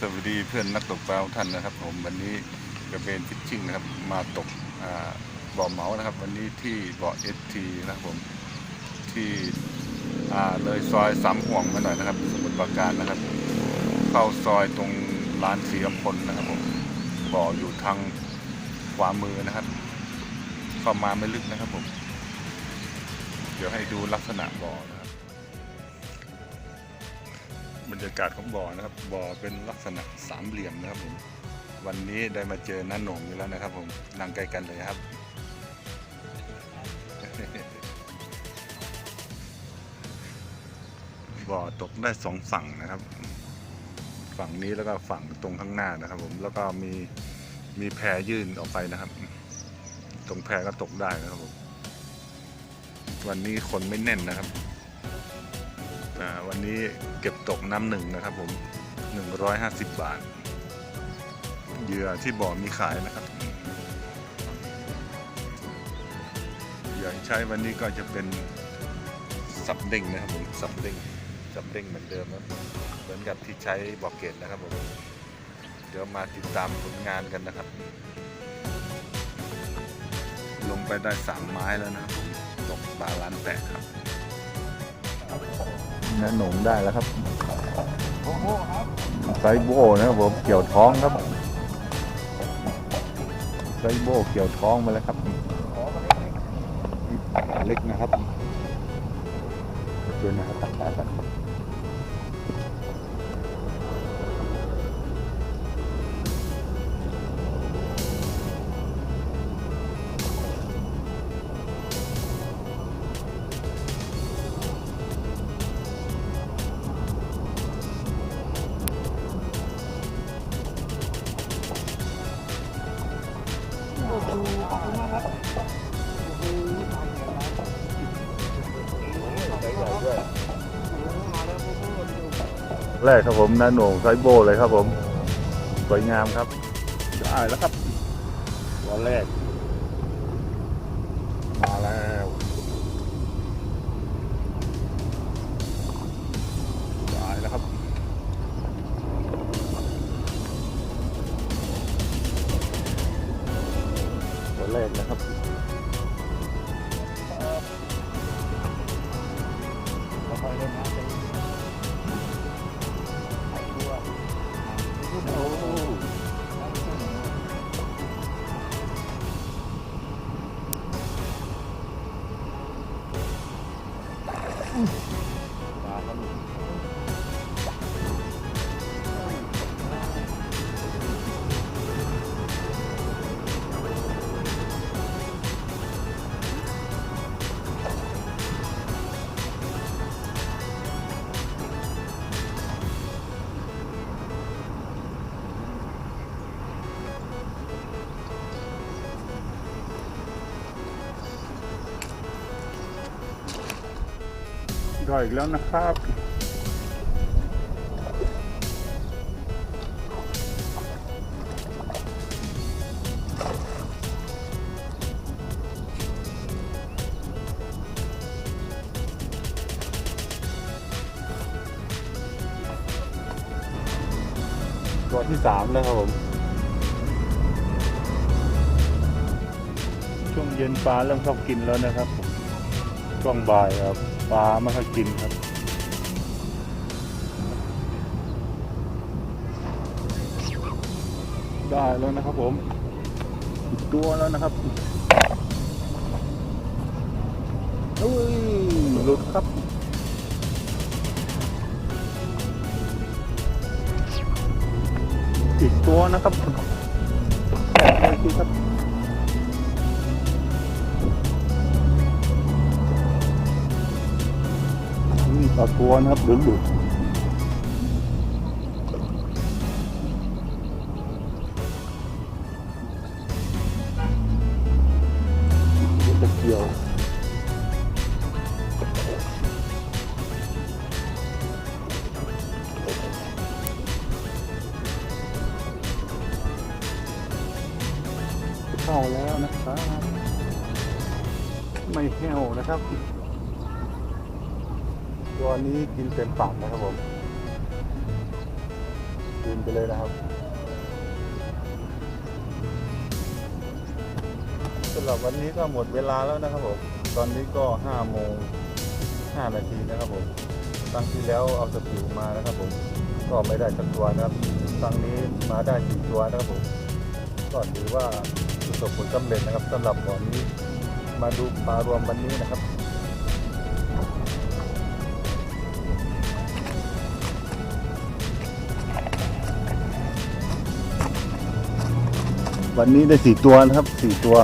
สวัสดีเพื่อนนักตกปลาท่านนะครับ ผมวันนี้กระเบนฟิชชิ่งนะครับ มาตกาบ่อเหมานะครับ วันนี้ที่บ่อเอสทีนะครับผมที่เลยซอยสามห่วงมาหน่อยนะครับ สมุทรปราการนะครับ เข้าซอยตรงร้านสีอพลนะครับผมบ่ออยู่ทางขวามือนะครับ เข้ามาไม่ลึกนะครับผม เดี๋ยวให้ดูลักษณะบ่อนะครับ บรรยากาศของบ่อนะครับบ่อเป็นลักษณะสามเหลี่ยมนะครับผมวันนี้ได้มาเจอน้าหนงอยู่แล้วนะครับ ผมนั่งใกล้กันเลยครับ บ่อตกได้สองฝั่งนะครับ ฝั่งนี้แล้วก็ฝั่งตรงข้างหน้านะครับ ผมแล้วก็มีมีแพยื่นออกไปนะครับ ตรงแพก็ตกได้นะครับผมวันนี้คนไม่แน่นนะครับ วันนี้เก็บตกน้ำหนึ่งนะครับผม 150 บาท เหยื่อที่บ่อมีขายนะครับเหยื่อใช้วันนี้ก็จะเป็นสับเด้งนะครับผมสับเด้งสับเด้งเหมือนเดิมครับเหมือนกับที่ใช้บอกเกตนะครับผมเดี๋ยวมาติดตามผลงานกันนะครับ ลงไปได้สามไม้แล้วนะครับผมตกปลาล้านแตกครับ น้าหนงได้แล้วครับโอ้โบไซโบนะครับผมเกี่ยวท้องครับไซโบเกี่ยวท้องมาแล้วครับเล็กนะครับช่วยนะครับตัดตัดตัดๆโอ้โหขอบคุณมากครับโอ้โหตายแล้วครับใส่ใหญ่ด้ แล้วโอ้โหแรกครับผมน้าหนงไซโบเลยครับผม สวยงามครับได้แล้วครับตัวแรก มาแล้ว ค่อยๆเล่นนะจเย็นไอ้ตัวโอ้โห ได้อีกแล้วนะครับ ตัวที่สามแล้วครับผม ช่วงเย็นปลาเริ่มชอบกินแล้วนะครับ ช่วงบ่ายครับ ปลาไม่ค่อยกินครับ ได้แล้วนะครับผมอีกตัวแล้วนะครับอุ้ยหลุดครับอีกตัวนะครับแอบไปทีครับ นี่ปลาตัวนะครับหลุดหลุดตะเกียวเข้าแล้วนะครับ ไม่แห้วนะครับ ตัวนี้กินเต็มปากนะครับผมกินไปเลยนะครับสำหรับวันนี้ก็หมดเวลาแล้วนะครับผมตอนนี้ก็5โมง5นาทีนะครับผมครั้งที่แล้วเอาสกิวมานะครับผมก็ไม่ได้สักตัวนะครับครั้งนี้มาได้สี่ตัวนะครับผมก็ถือว่าประสบผลสำเร็จนะครับสำหรับวันนี้มาดูปลารวมวันนี้นะครับ วันนี้ได้สี่ตัวนะครับสี่ตัว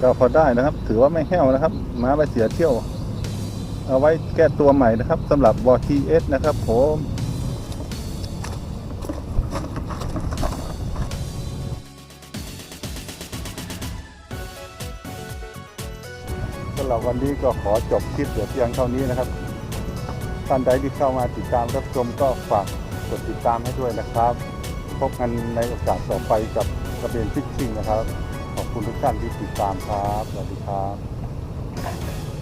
ก็พอได้นะครับ ถือว่าไม่แห้วนะครับมาไปเสียเที่ยว เอาไว้แก้ตัวใหม่นะครับสำหรับบอทีเอสนะครับผมสำหรับวันนี้ก็ขอจบคลิปเดียวเพียงเท่านี้นะครับท่านใดที่เข้ามาติดตามรับชมก็ฝากกดติดตามให้ด้วยนะครับ พบกันในโอกาสต่อไปกับกระเบนฟิชชิงนะครับ ขอบคุณทุกท่านที่ติดตามครับ สวัสดีครับ